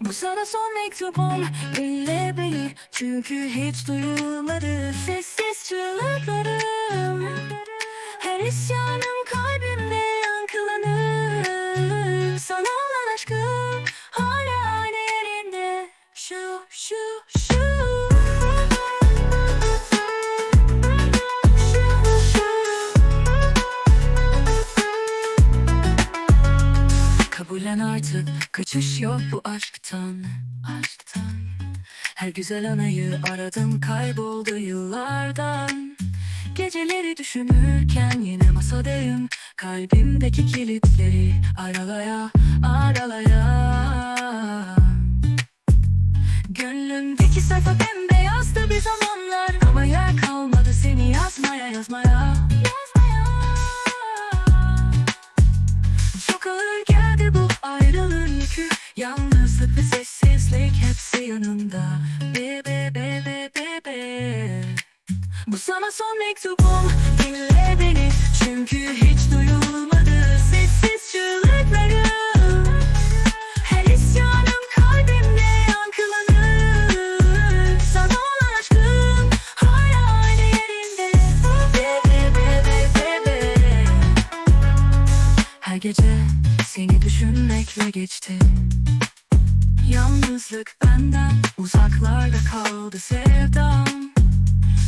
Bu sana son mektubum. Dinle beni Çünkü hiç duyulmadı. Sessiz çığlıklarım. Her isyanım kalbimde Kabullen artık. Kaçış yok bu aşktan. Aşktan. Her güzel anayı aradım kayboldu yıllardan. Geceleri düşünürken yine masadayım. Kalbimdeki kilitleri aralaya aralaya. Gönlümdeki sayfa bembeyazdı bir zamanlar. Ama yer kalmadı seni yazmaya yazmaya yanında. Bebe bebe bebe Bu sana son mektubum. Dinle beni. Çünkü hiç duyulmadı. Sessiz çığlıklarım. Her isyanım kalbimde yankılanır. Sana olan aşkım Hala aynı yerinde. Bebe bebe bebe her gece seni düşünmekle geçti Yalnızlık benden uzaklarda kaldı sevdam.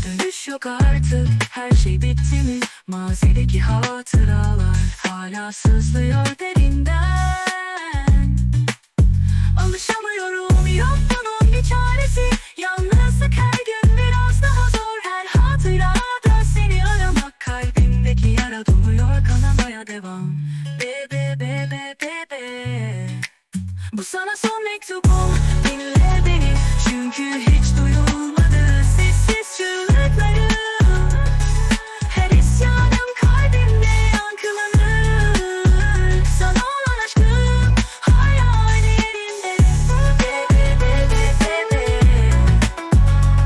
Dönüş yok artık her şey bitti mi? Mazideki hatıralar hala sızlıyor derinden. Alışamıyorum yok bunun bir çaresi. Yalnızlık her gün biraz daha zor. Her hatırada seni aramak Kalbimdeki yara doluyor kanamaya devam. Bebe bebe bebe Bu sana son mektubum Dinle beni çünkü hiç duyulmadı. Sessiz çığlıklarım Her isyanım kalbimde yankılanır. Sana olan aşkım hala yerinde.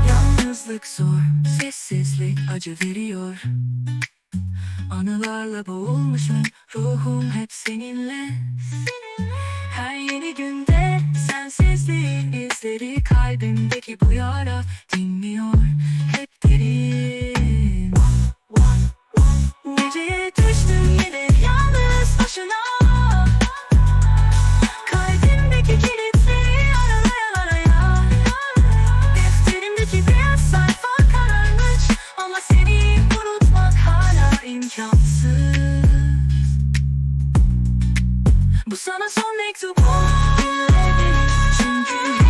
Yalnızlık zor, sessizlik acı veriyor. Anılarla boğulmuşum, ruhum hep seninle. Her izleri Kalbimdeki bu yara dinmiyor hep derin. Geceye düştüm yine yalnız başına. Kalbimdeki kilitleri aralaya araya Defterimdeki beyaz sayfa kararmış Ama seni unutmak hala imkansız. Bu sana son mektubum çünkü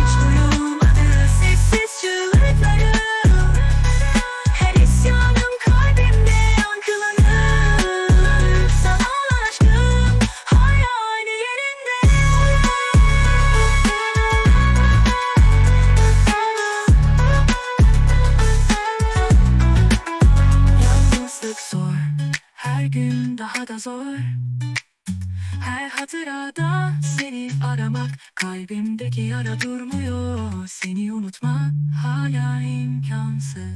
daha da zor. Her hatırada seni aramak Kalbimdeki yara durmuyor. Seni unutmak hala imkansız